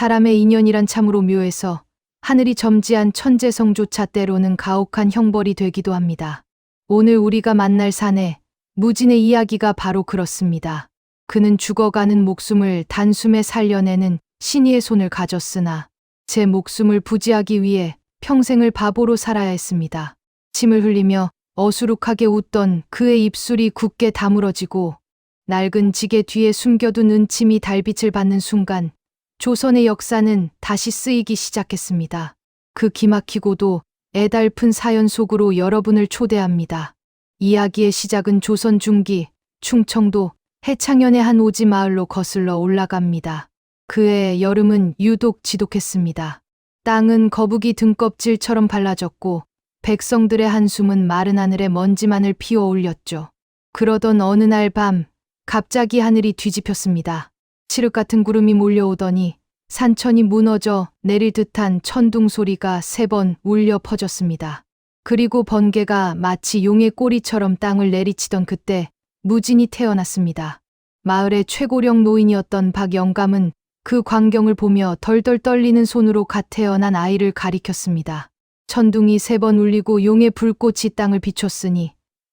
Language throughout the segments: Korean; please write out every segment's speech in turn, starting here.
사람의 인연이란 참으로 묘해서 하늘이 점지한 천재성조차 때로는 가혹한 형벌이 되기도 합니다. 오늘 우리가 만날 사내 무진의 이야기가 바로 그렇습니다. 그는 죽어가는 목숨을 단숨에 살려내는 신의의 손을 가졌으나 제 목숨을 부지하기 위해 평생을 바보로 살아야 했습니다. 침을 흘리며 어수룩하게 웃던 그의 입술이 굳게 다물어지고 낡은 지게 뒤에 숨겨둔 은침이 달빛을 받는 순간 조선의 역사는 다시 쓰이기 시작했습니다. 그 기막히고도 애달픈 사연 속으로 여러분을 초대합니다. 이야기의 시작은 조선 중기 충청도 해창현의 한 오지 마을로 거슬러 올라갑니다. 그해 여름은 유독 지독했습니다. 땅은 거북이 등껍질처럼 발라졌고 백성들의 한숨은 마른 하늘에 먼지만을 피워 올렸죠. 그러던 어느 날 밤 갑자기 하늘이 뒤집혔습니다. 칠흑 같은 구름이 몰려오더니 산천이 무너져 내릴 듯한 천둥 소리가 세 번 울려 퍼졌습니다. 그리고 번개가 마치 용의 꼬리처럼 땅을 내리치던 그때 무진이 태어났습니다. 마을의 최고령 노인이었던 박영감은 그 광경을 보며 덜덜 떨리는 손으로 갓 태어난 아이를 가리켰습니다. 천둥이 세 번 울리고 용의 불꽃이 땅을 비췄으니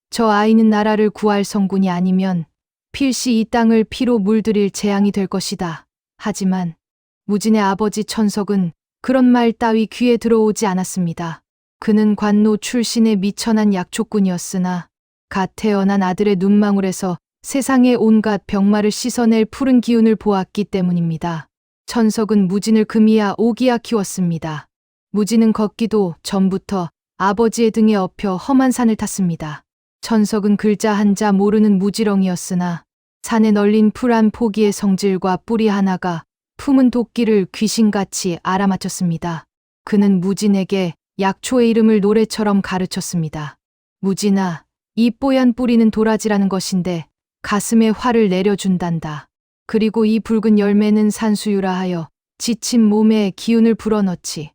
저 아이는 나라를 구할 성군이 아니면 필시 이 땅을 피로 물들일 재앙이 될 것이다. 하지만 무진의 아버지 천석은 그런 말 따위 귀에 들어오지 않았습니다. 그는 관노 출신의 미천한 약초꾼이었으나 갓 태어난 아들의 눈망울에서 세상의 온갖 병마를 씻어낼 푸른 기운을 보았기 때문입니다. 천석은 무진을 금이야 오기야 키웠습니다. 무진은 걷기도 전부터 아버지의 등에 업혀 험한 산을 탔습니다. 천석은 글자 한자 모르는 무지렁이었으나 산에 널린 풀 한 포기의 성질과 뿌리 하나가 품은 도끼를 귀신같이 알아맞혔습니다. 그는 무진에게 약초의 이름을 노래처럼 가르쳤습니다. 무진아, 이 뽀얀 뿌리는 도라지라는 것인데 가슴에 화를 내려준단다. 그리고 이 붉은 열매는 산수유라 하여 지친 몸에 기운을 불어넣지.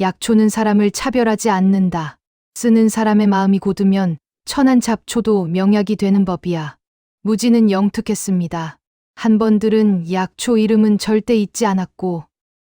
약초는 사람을 차별하지 않는다. 쓰는 사람의 마음이 고두면 천한 잡초도 명약이 되는 법이야. 무지는 영특했습니다. 한 번 들은 약초 이름은 절대 잊지 않았고,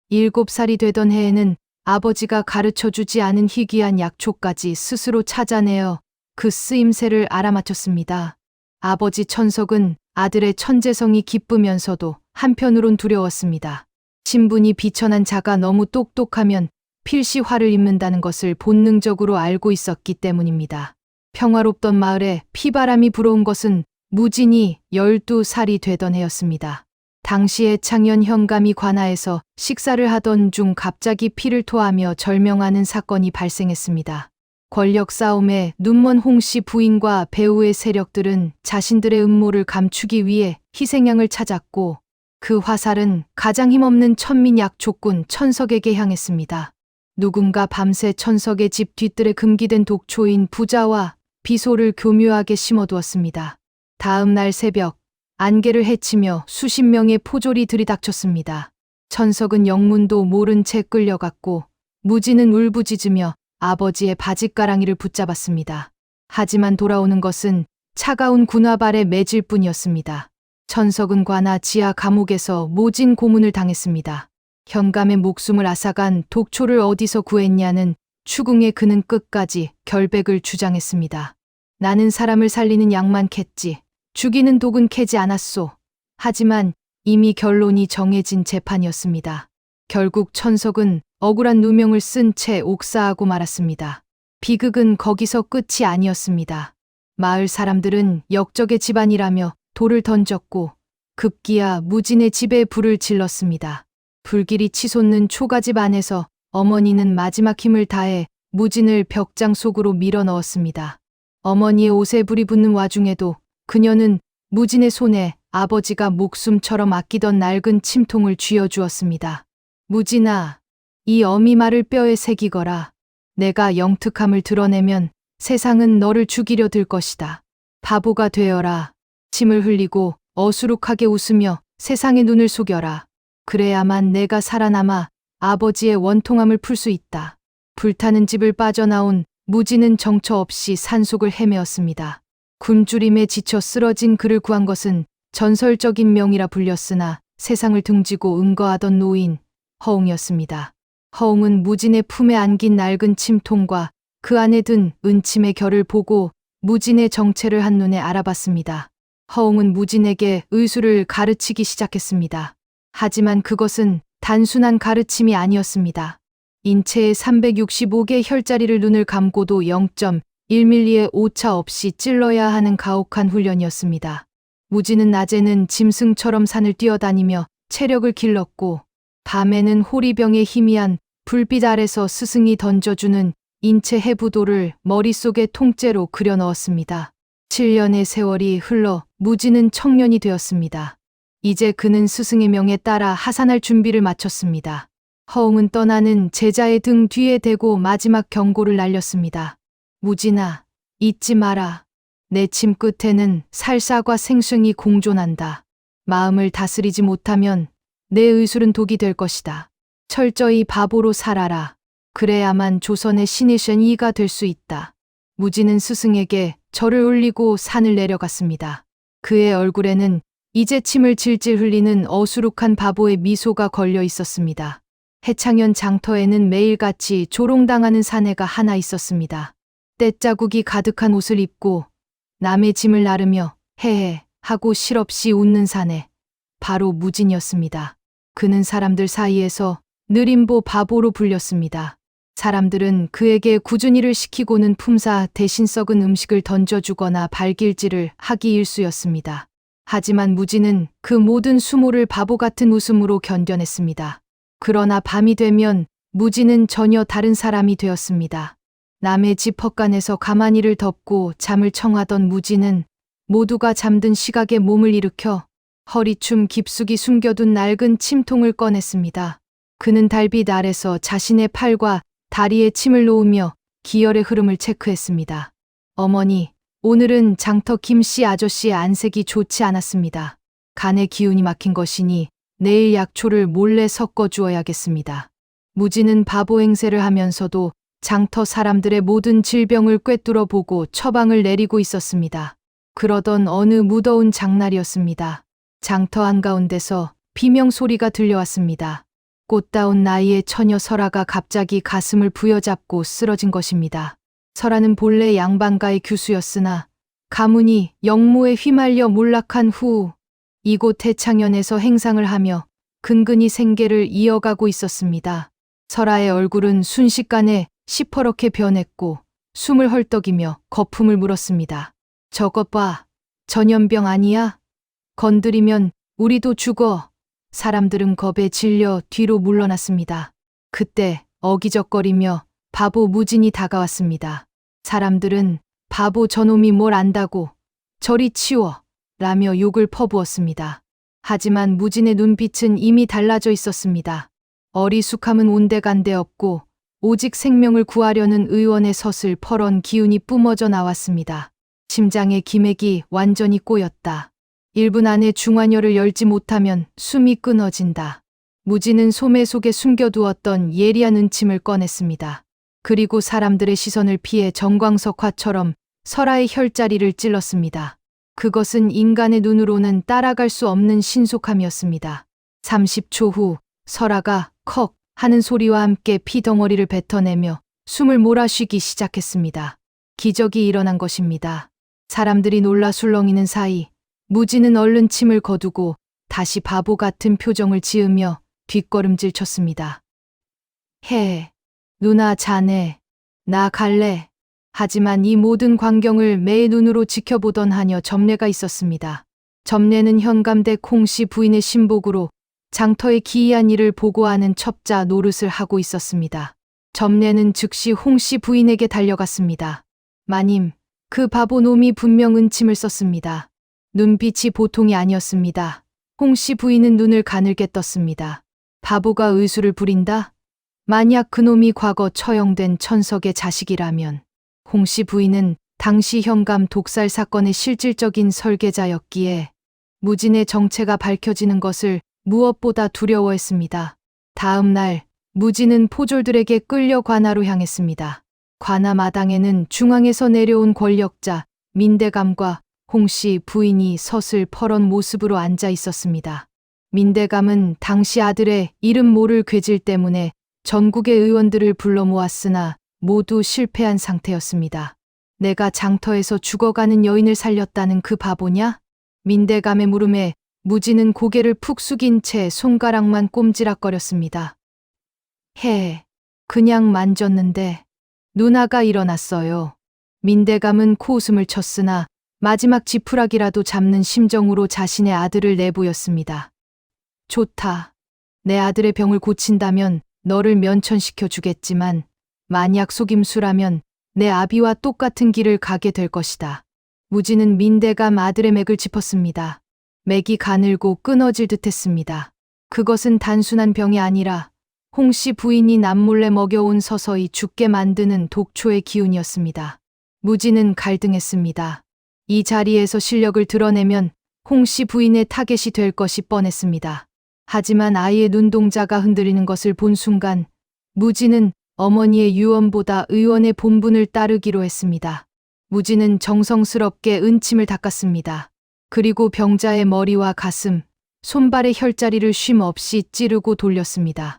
일곱 살이 되던 해에는 아버지가 가르쳐 주지 않은 희귀한 약초까지 스스로 찾아내어 그 쓰임새를 알아맞혔습니다. 아버지 천석은 아들의 천재성이 기쁘면서도 한편으론 두려웠습니다. 신분이 비천한 자가 너무 똑똑하면 필시 화를 입는다는 것을 본능적으로 알고 있었기 때문입니다. 평화롭던 마을에 피바람이 불어온 것은 무진이 12살이 되던 해였습니다. 당시에 창현 현감이 관하에서 식사를 하던 중 갑자기 피를 토하며 절명하는 사건이 발생했습니다. 권력 싸움에 눈먼 홍씨 부인과 배우의 세력들은 자신들의 음모를 감추기 위해 희생양을 찾았고 그 화살은 가장 힘없는 천민 약초꾼 천석에게 향했습니다. 누군가 밤새 천석의 집 뒤뜰에 금기된 독초인 부자와 비소를 교묘하게 심어두었습니다. 다음 날 새벽 안개를 헤치며 수십 명의 포졸이 들이닥쳤습니다. 천석은 영문도 모른 채 끌려갔고 무지는 울부짖으며 아버지의 바짓가랑이를 붙잡았습니다. 하지만 돌아오는 것은 차가운 군화발에 매질 뿐이었습니다. 천석은 관아 지하 감옥에서 모진 고문을 당했습니다. 현감의 목숨을 앗아간 독초를 어디서 구했냐는 추궁에 그는 끝까지 결백을 주장했습니다. 나는 사람을 살리는 약만 캤지. 죽이는 독은 캐지 않았소. 하지만 이미 결론이 정해진 재판이었습니다. 결국 천석은 억울한 누명을 쓴 채 옥사하고 말았습니다. 비극은 거기서 끝이 아니었습니다. 마을 사람들은 역적의 집안이라며 돌을 던졌고 급기야 무진의 집에 불을 질렀습니다. 불길이 치솟는 초가집 안에서 어머니는 마지막 힘을 다해 무진을 벽장 속으로 밀어 넣었습니다. 어머니의 옷에 불이 붙는 와중에도 그녀는 무진의 손에 아버지가 목숨처럼 아끼던 낡은 침통을 쥐어주었습니다. 무진아, 이 어미 말을 뼈에 새기거라. 내가 영특함을 드러내면 세상은 너를 죽이려 들 것이다. 바보가 되어라. 침을 흘리고 어수룩하게 웃으며 세상의 눈을 속여라. 그래야만 내가 살아남아 아버지의 원통함을 풀 수 있다. 불타는 집을 빠져나온 무지는 정처 없이 산속을 헤매었습니다. 굶주림에 지쳐 쓰러진 그를 구한 것은 전설적인 명이라 불렸으나 세상을 등지고 은거하던 노인, 허웅이었습니다. 허웅은 무진의 품에 안긴 낡은 침통과 그 안에 든 은침의 결을 보고 무진의 정체를 한눈에 알아봤습니다. 허웅은 무진에게 의술을 가르치기 시작했습니다. 하지만 그것은 단순한 가르침이 아니었습니다. 인체의 365개 혈자리를 눈을 감고도 0.1mm의 오차 없이 찔러야 하는 가혹한 훈련이었습니다. 무지는 낮에는 짐승처럼 산을 뛰어다니며 체력을 길렀고 밤에는 호리병의 희미한 불빛 아래서 스승이 던져주는 인체 해부도를 머릿속에 통째로 그려 넣었습니다. 7년의 세월이 흘러 무지는 청년이 되었습니다. 이제 그는 스승의 명에 따라 하산할 준비를 마쳤습니다. 허웅은 떠나는 제자의 등 뒤에 대고 마지막 경고를 날렸습니다. 무진아, 잊지 마라. 내 침 끝에는 살사과 생숭이 공존한다. 마음을 다스리지 못하면 내 의술은 독이 될 것이다. 철저히 바보로 살아라. 그래야만 조선의 신이션 이가 될 수 있다. 무지는 스승에게 절을 올리고 산을 내려갔습니다. 그의 얼굴에는 이제 침을 질질 흘리는 어수룩한 바보의 미소가 걸려 있었습니다. 해창현 장터에는 매일같이 조롱당하는 사내가 하나 있었습니다. 떼자국이 가득한 옷을 입고 남의 짐을 나르며 헤헤 하고 실없이 웃는 사내. 바로 무진이었습니다. 그는 사람들 사이에서 느림보 바보로 불렸습니다. 사람들은 그에게 꾸준히를 시키고는 품사 대신 썩은 음식을 던져주거나 발길질을 하기 일쑤였습니다. 하지만 무지는 그 모든 수모를 바보 같은 웃음으로 견뎌냈습니다. 그러나 밤이 되면 무지는 전혀 다른 사람이 되었습니다. 남의 집 헛간에서 가만히를 덮고 잠을 청하던 무지는 모두가 잠든 시각에 몸을 일으켜 허리춤 깊숙이 숨겨둔 낡은 침통을 꺼냈습니다. 그는 달빛 아래서 자신의 팔과 다리에 침을 놓으며 기혈의 흐름을 체크했습니다. 어머니, 오늘은 장터 김씨 아저씨의 안색이 좋지 않았습니다. 간의 기운이 막힌 것이니 내일 약초를 몰래 섞어 주어야겠습니다. 무지는 바보 행세를 하면서도 장터 사람들의 모든 질병을 꿰뚫어 보고 처방을 내리고 있었습니다. 그러던 어느 무더운 장날이었습니다. 장터 한가운데서 비명 소리가 들려왔습니다. 꽃다운 나이의 처녀 설아가 갑자기 가슴을 부여잡고 쓰러진 것입니다. 설아는 본래 양반가의 교수였으나 가문이 영모에 휘말려 몰락한 후 이곳 해창현에서 행상을 하며 근근히 생계를 이어가고 있었습니다. 설아의 얼굴은 순식간에 시퍼렇게 변했고 숨을 헐떡이며 거품을 물었습니다. 저것 봐. 전염병 아니야? 건드리면 우리도 죽어. 사람들은 겁에 질려 뒤로 물러났습니다. 그때 어기적거리며 바보 무진이 다가왔습니다. 사람들은 바보 저놈이 뭘 안다고 저리 치워 라며 욕을 퍼부었습니다. 하지만 무진의 눈빛은 이미 달라져 있었습니다. 어리숙함은 온데간데 없고 오직 생명을 구하려는 의원의 섯을 퍼런 기운이 뿜어져 나왔습니다. 심장의 기맥이 완전히 꼬였다. 1분 안에 중환혈을 열지 못하면 숨이 끊어진다. 무지는 소매 속에 숨겨두었던 예리한 은침을 꺼냈습니다. 그리고 사람들의 시선을 피해 정광석화처럼 설아의 혈자리를 찔렀습니다. 그것은 인간의 눈으로는 따라갈 수 없는 신속함이었습니다. 30초 후 설아가 컥 하는 소리와 함께 피덩어리를 뱉어내며 숨을 몰아쉬기 시작했습니다. 기적이 일어난 것입니다. 사람들이 놀라 술렁이는 사이 무지는 얼른 침을 거두고 다시 바보 같은 표정을 지으며 뒷걸음질 쳤습니다. 해, 누나 자네, 나 갈래. 하지만 이 모든 광경을 매의 눈으로 지켜보던 하녀 점례가 있었습니다. 점례는 현감대 콩씨 부인의 신복으로 장터의 기이한 일을 보고하는 첩자 노릇을 하고 있었습니다. 점례는 즉시 홍씨 부인에게 달려갔습니다. 마님, 그 바보 놈이 분명 은침을 썼습니다. 눈빛이 보통이 아니었습니다. 홍씨 부인은 눈을 가늘게 떴습니다. 바보가 의술을 부린다? 만약 그놈이 과거 처형된 천석의 자식이라면 홍씨 부인은 당시 현감 독살 사건의 실질적인 설계자였기에 무진의 정체가 밝혀지는 것을 무엇보다 두려워했습니다. 다음 날 무진은 포졸들에게 끌려 관하로 향했습니다. 관하 마당에는 중앙에서 내려온 권력자 민대감과 홍씨 부인이 섯을 퍼런 모습으로 앉아 있었습니다. 민대감은 당시 아들의 이름 모를 괴질 때문에 전국의 의원들을 불러 모았으나 모두 실패한 상태였습니다. 내가 장터에서 죽어가는 여인을 살렸다는 그 바보냐? 민대감의 물음에 무지는 고개를 푹 숙인 채 손가락만 꼼지락거렸습니다. 해, 그냥 만졌는데 누나가 일어났어요. 민대감은 코웃음을 쳤으나 마지막 지푸라기라도 잡는 심정으로 자신의 아들을 내보였습니다. 좋다. 내 아들의 병을 고친다면 너를 면천시켜 주겠지만 만약 속임수라면 내 아비와 똑같은 길을 가게 될 것이다. 무지는 민대감 아들의 맥을 짚었습니다. 맥이 가늘고 끊어질 듯 했습니다. 그것은 단순한 병이 아니라 홍 씨 부인이 남몰래 먹여온 서서히 죽게 만드는 독초의 기운이었습니다. 무지는 갈등했습니다. 이 자리에서 실력을 드러내면 홍 씨 부인의 타겟이 될 것이 뻔했습니다. 하지만 아이의 눈동자가 흔들리는 것을 본 순간 무지는 어머니의 유언보다 의원의 본분을 따르기로 했습니다. 무지는 정성스럽게 은침을 닦았습니다. 그리고 병자의 머리와 가슴, 손발의 혈자리를 쉼 없이 찌르고 돌렸습니다.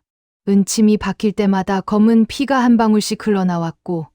은침이 박힐 때마다 검은 피가 한 방울씩 흘러나왔고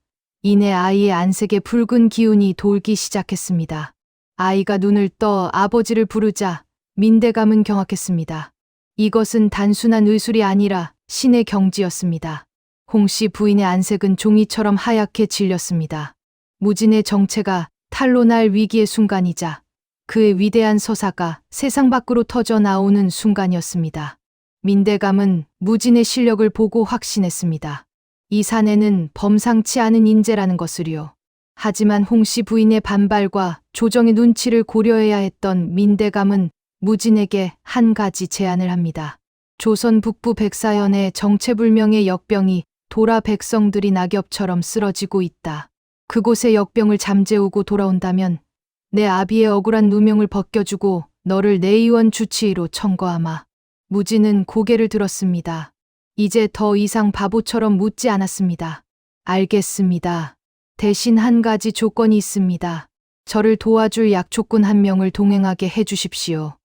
이내 아이의 안색에 붉은 기운이 돌기 시작했습니다. 아이가 눈을 떠 아버지를 부르자 민대감은 경악했습니다. 이것은 단순한 의술이 아니라 신의 경지였습니다. 홍씨 부인의 안색은 종이처럼 하얗게 질렸습니다. 무진의 정체가 탈로 날 위기의 순간이자 그의 위대한 서사가 세상 밖으로 터져 나오는 순간이었습니다. 민대감은 무진의 실력을 보고 확신했습니다. 이 사내는 범상치 않은 인재라는 것을요. 하지만 홍씨 부인의 반발과 조정의 눈치를 고려해야 했던 민대감은 무진에게 한 가지 제안을 합니다. 조선 북부 백사현의 정체불명의 역병이 도라 백성들이 낙엽처럼 쓰러지고 있다. 그곳의 역병을 잠재우고 돌아온다면 내 아비의 억울한 누명을 벗겨주고 너를 내의원 주치의로 청거하마. 무지는 고개를 들었습니다. 이제 더 이상 바보처럼 묻지 않았습니다. 알겠습니다. 대신 한 가지 조건이 있습니다. 저를 도와줄 약초꾼 한 명을 동행하게 해주십시오.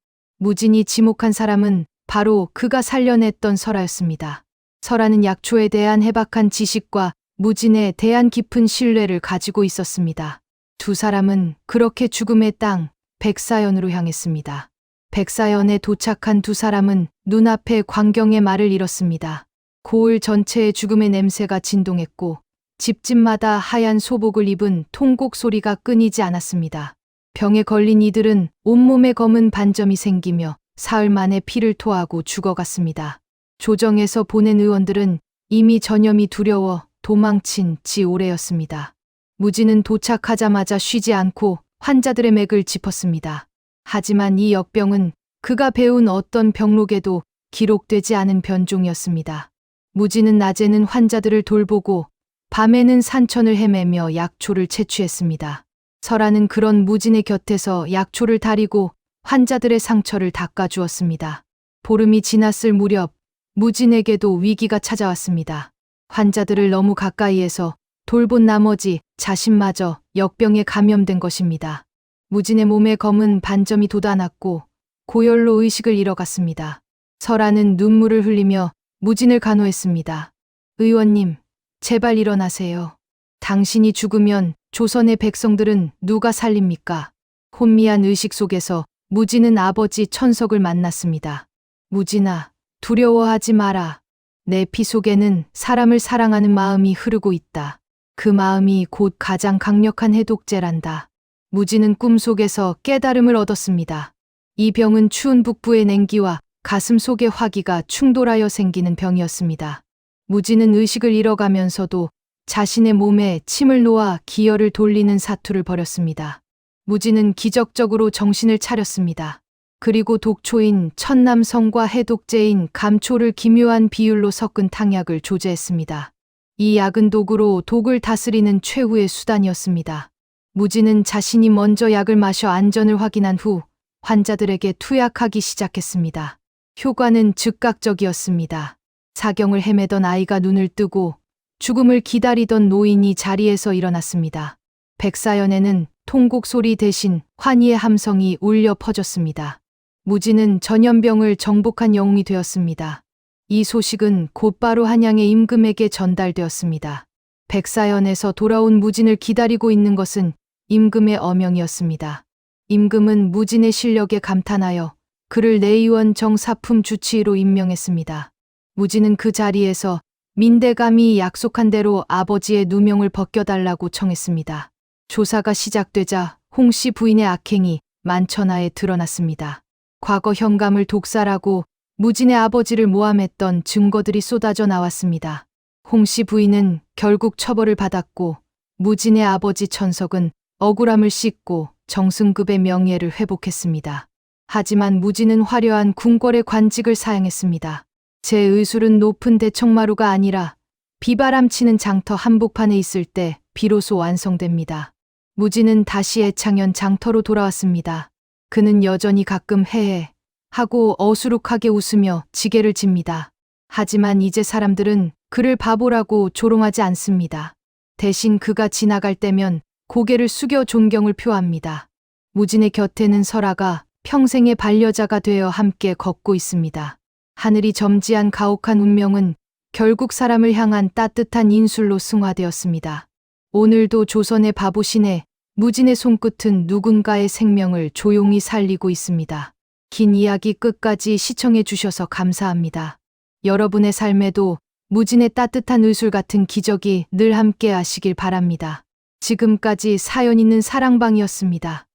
무진이 지목한 사람은 바로 그가 살려냈던 설아였습니다. 설아는 약초에 대한 해박한 지식과 무진에 대한 깊은 신뢰를 가지고 있었습니다. 두 사람은 그렇게 죽음의 땅 백사연으로 향했습니다. 백사연에 도착한 두 사람은 눈앞에 광경의 말을 잃었습니다. 고을 전체의 죽음의 냄새가 진동했고 집집마다 하얀 소복을 입은 통곡 소리가 끊이지 않았습니다. 병에 걸린 이들은 온몸에 검은 반점이 생기며 사흘 만에 피를 토하고 죽어갔습니다. 조정에서 보낸 의원들은 이미 전염이 두려워 도망친 지 오래였습니다. 무지는 도착하자마자 쉬지 않고 환자들의 맥을 짚었습니다. 하지만 이 역병은 그가 배운 어떤 병록에도 기록되지 않은 변종이었습니다. 무지는 낮에는 환자들을 돌보고 밤에는 산천을 헤매며 약초를 채취했습니다. 설아는 그런 무진의 곁에서 약초를 다리고 환자들의 상처를 닦아주었습니다. 보름이 지났을 무렵 무진에게도 위기가 찾아왔습니다. 환자들을 너무 가까이에서 돌본 나머지 자신마저 역병에 감염된 것입니다. 무진의 몸에 검은 반점이 돋아났고 고열로 의식을 잃어갔습니다. 설아는 눈물을 흘리며 무진을 간호했습니다. 의원님, 제발 일어나세요. 당신이 죽으면 조선의 백성들은 누가 살립니까? 혼미한 의식 속에서 무진은 아버지 천석을 만났습니다. 무진아, 두려워하지 마라. 내 피 속에는 사람을 사랑하는 마음이 흐르고 있다. 그 마음이 곧 가장 강력한 해독제란다. 무지는 꿈속에서 깨달음을 얻었습니다. 이 병은 추운 북부의 냉기와 가슴 속의 화기가 충돌하여 생기는 병이었습니다. 무지는 의식을 잃어가면서도 자신의 몸에 침을 놓아 기혈을 돌리는 사투를 벌였습니다. 무지는 기적적으로 정신을 차렸습니다. 그리고 독초인 천남성과 해독제인 감초를 기묘한 비율로 섞은 탕약을 조제했습니다. 이 약은 독으로 독을 다스리는 최후의 수단이었습니다. 무지는 자신이 먼저 약을 마셔 안전을 확인한 후 환자들에게 투약하기 시작했습니다. 효과는 즉각적이었습니다. 사경을 헤매던 아이가 눈을 뜨고 죽음을 기다리던 노인이 자리에서 일어났습니다. 백사연에는 통곡 소리 대신 환희의 함성이 울려 퍼졌습니다. 무진은 전염병을 정복한 영웅이 되었습니다. 이 소식은 곧바로 한양의 임금에게 전달되었습니다. 백사연에서 돌아온 무진을 기다리고 있는 것은 임금의 어명이었습니다. 임금은 무진의 실력에 감탄하여 그를 내의원 정사품 주치의로 임명했습니다. 무진은 그 자리에서 민대감이 약속한 대로 아버지의 누명을 벗겨달라고 청했습니다. 조사가 시작되자 홍 씨 부인의 악행이 만천하에 드러났습니다. 과거 현감을 독살하고 무진의 아버지를 모함했던 증거들이 쏟아져 나왔습니다. 홍 씨 부인은 결국 처벌을 받았고 무진의 아버지 천석은 억울함을 씻고 정승급의 명예를 회복했습니다. 하지만 무진은 화려한 궁궐의 관직을 사양했습니다. 제 의술은 높은 대청마루가 아니라 비바람치는 장터 한복판에 있을 때 비로소 완성됩니다. 무진은 다시 애창현 장터로 돌아왔습니다. 그는 여전히 가끔 해해 하고 어수룩하게 웃으며 지게를 집니다. 하지만 이제 사람들은 그를 바보라고 조롱하지 않습니다. 대신 그가 지나갈 때면 고개를 숙여 존경을 표합니다. 무진의 곁에는 설아가 평생의 반려자가 되어 함께 걷고 있습니다. 하늘이 점지한 가혹한 운명은 결국 사람을 향한 따뜻한 인술로 승화되었습니다. 오늘도 조선의 바보신에 무진의 손끝은 누군가의 생명을 조용히 살리고 있습니다. 긴 이야기 끝까지 시청해 주셔서 감사합니다. 여러분의 삶에도 무진의 따뜻한 의술 같은 기적이 늘 함께 하시길 바랍니다. 지금까지 사연 있는 사랑방이었습니다.